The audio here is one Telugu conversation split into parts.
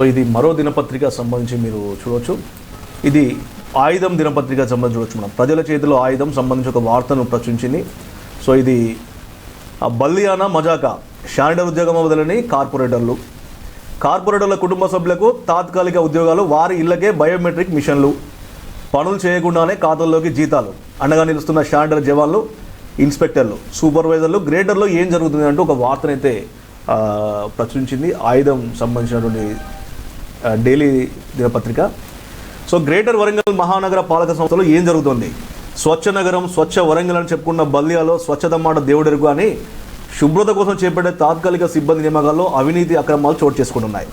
సో ఇది మరో దినపత్రిక సంబంధించి మీరు చూడవచ్చు ఇది ఆయుధం దినపత్రిక సంబంధించి చూడొచ్చు మనం. ప్రజల చేతిలో ఆయుధం సంబంధించి ఒక వార్తను ప్రచురించింది. సో ఇది బల్లియానా మజాకా శానిటర్ ఉద్యోగం వదలని కార్పొరేటర్లు. కార్పొరేటర్ల కుటుంబ సభ్యులకు తాత్కాలిక ఉద్యోగాలు వారి ఇళ్ళకే బయోమెట్రిక్ మిషన్లు. పనులు చేయకుండానే ఖాతాల్లోకి జీతాలు. అండగా నిలుస్తున్న శానిటర్ జవాన్లు ఇన్స్పెక్టర్లు సూపర్వైజర్లు గ్రేటర్లో ఏం జరుగుతుంది అంటూ ఒక వార్తనైతే ప్రచురించింది. ఆయుధం సంబంధించినటువంటి డైలీ దినపత్రిక. సో గ్రేటర్ వరంగల్ మహానగర పాలక సంస్థలో ఏం జరుగుతుంది? స్వచ్ఛ నగరం స్వచ్ఛ వరంగల్ అని చెప్పుకున్న బల్లియాలో స్వచ్ఛత మాట దేవుడెరుగు అని శుభ్రత కోసం చేపట్టే తాత్కాలిక సిబ్బంది నియమకాల్లో అవినీతి అక్రమాలు చోటు చేసుకుంటున్నాయి.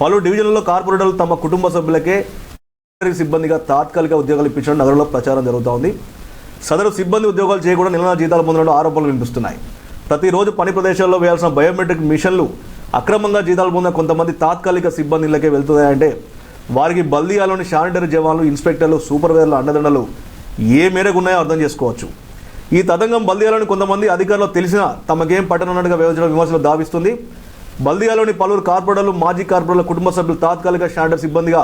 పలు డివిజన్లలో కార్పొరేటర్లు తమ కుటుంబ సభ్యులకే సిబ్బందిగా తాత్కాలిక ఉద్యోగాలు ఇప్పించడం నగరంలో ప్రచారం జరుగుతోంది. సదరు సిబ్బంది ఉద్యోగాలు చేయకుండా నెలల జీతాలు పొందడం ఆరోపణలు వినిపిస్తున్నాయి. ప్రతిరోజు పని ప్రదేశాల్లో వేయాల్సిన బయోమెట్రిక్ మిషన్లు అక్రమంగా జీతాలు పొందిన కొంతమంది తాత్కాలిక సిబ్బందిలకే వెళ్తున్నాయంటే వారికి బల్దియాలోని శానిటరీ జవాన్లు ఇన్స్పెక్టర్లు సూపర్వైజర్ల అండదండలు ఏ మేరకు ఉన్నాయో అర్థం చేసుకోవచ్చు. ఈ తతంగం బల్దియాలోని కొంతమంది అధికారులు తెలిసినా తమకేం పట్టనున్నట్టుగా వ్యవహరించడం విమర్శలు దావిస్తుంది. బల్దియాలోని పలువురు కార్పొరేటర్లు మాజీ కార్పొరేటర్ల కుటుంబ సభ్యులు తాత్కాలిక శానిటరీ సిబ్బందిగా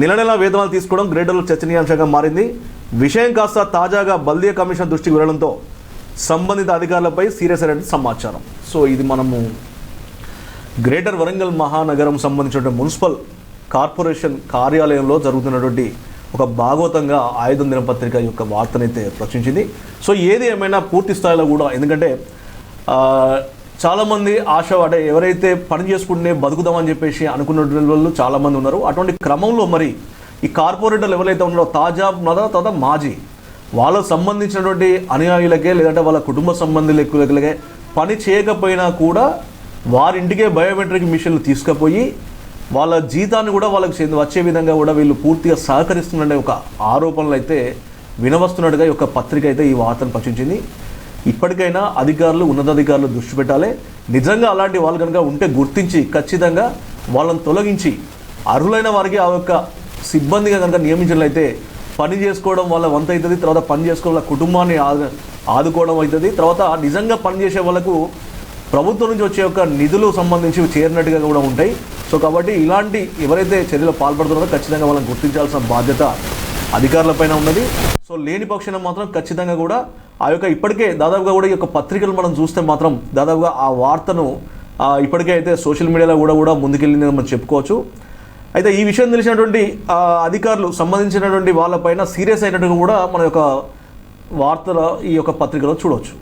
నెల నెల వేతనాలు తీసుకోవడం గ్రేటర్లు చర్చనీయాంశంగా మారింది. విషయం కాస్త తాజాగా బల్దియా కమిషన్ దృష్టికి వెళ్ళడంతో సంబంధిత అధికారులపై సీరియస్ అయిన సమాచారం. సో ఇది మనము గ్రేటర్ వరంగల్ మహానగరం సంబంధించిన మున్సిపల్ కార్పొరేషన్ కార్యాలయంలో జరుగుతున్నటువంటి ఒక భాగవతంగా ఆయుధం దినపత్రిక యొక్క వార్తనైతే ప్రచురించింది. సో ఏది ఏమైనా పూర్తి స్థాయిలో కూడా ఎందుకంటే చాలామంది ఆశ అంటే ఎవరైతే పని చేసుకుంటే బతుకుదామని చెప్పేసి అనుకున్నటువంటి వాళ్ళు చాలామంది ఉన్నారు. అటువంటి క్రమంలో మరి ఈ కార్పొరేటర్లు ఎవరైతే ఉన్నారో తాజా ఉన్నదా తదా మాజీ వాళ్ళకు సంబంధించినటువంటి అనుయాయులకే లేదంటే వాళ్ళ కుటుంబ సంబంధులకే పని చేయకపోయినా కూడా వారింటికే బయోమెట్రిక్ మిషన్లు తీసుకుపోయి వాళ్ళ జీతాన్ని కూడా వాళ్ళకి చెంది వచ్చే విధంగా కూడా వీళ్ళు పూర్తిగా సహకరిస్తున్న ఒక ఆరోపణలు అయితే వినవస్తున్నట్టుగా ఈ యొక్క పత్రిక అయితే ఈ వార్తను ప్రచురించింది. ఇప్పటికైనా అధికారులు ఉన్నతాధికారులు దృష్టి పెట్టాలి. నిజంగా అలాంటి వాళ్ళు కనుక ఉంటే గుర్తించి ఖచ్చితంగా వాళ్ళని తొలగించి అర్హులైన వారికి ఆ యొక్క సిబ్బందిగా కనుక నియమించినట్లయితే పని చేసుకోవడం వల్ల వంత అవుతుంది తర్వాత పని చేసుకోవడం వల్ల కుటుంబాన్ని ఆదు- ఆదుకోవడం అవుతుంది తర్వాత నిజంగా పని చేసే వాళ్ళకు ప్రభుత్వం నుంచి వచ్చే యొక్క నిధులు సంబంధించి చేరినట్టుగా కూడా ఉంటాయి. సో కాబట్టి ఇలాంటి ఎవరైతే చర్యలు పాల్పడుతున్నారో ఖచ్చితంగా వాళ్ళని గుర్తించాల్సిన బాధ్యత అధికారులపైన ఉన్నది. సో లేని పక్షాన మాత్రం ఖచ్చితంగా కూడా ఆ యొక్క ఇప్పటికే దాదాపుగా కూడా ఈ యొక్క పత్రికలు మనం చూస్తే మాత్రం దాదాపుగా ఆ వార్తను ఇప్పటికే అయితే సోషల్ మీడియాలో కూడా కూడా ముందుకెళ్ళిందని మనం చెప్పుకోవచ్చు. అయితే ఈ విషయం తెలిసినటువంటి అధికారులు సంబంధించినటువంటి వాళ్ళపైన సీరియస్ అయినట్టుగా కూడా మన యొక్క వార్తల ఈ యొక్క పత్రికలో చూడవచ్చు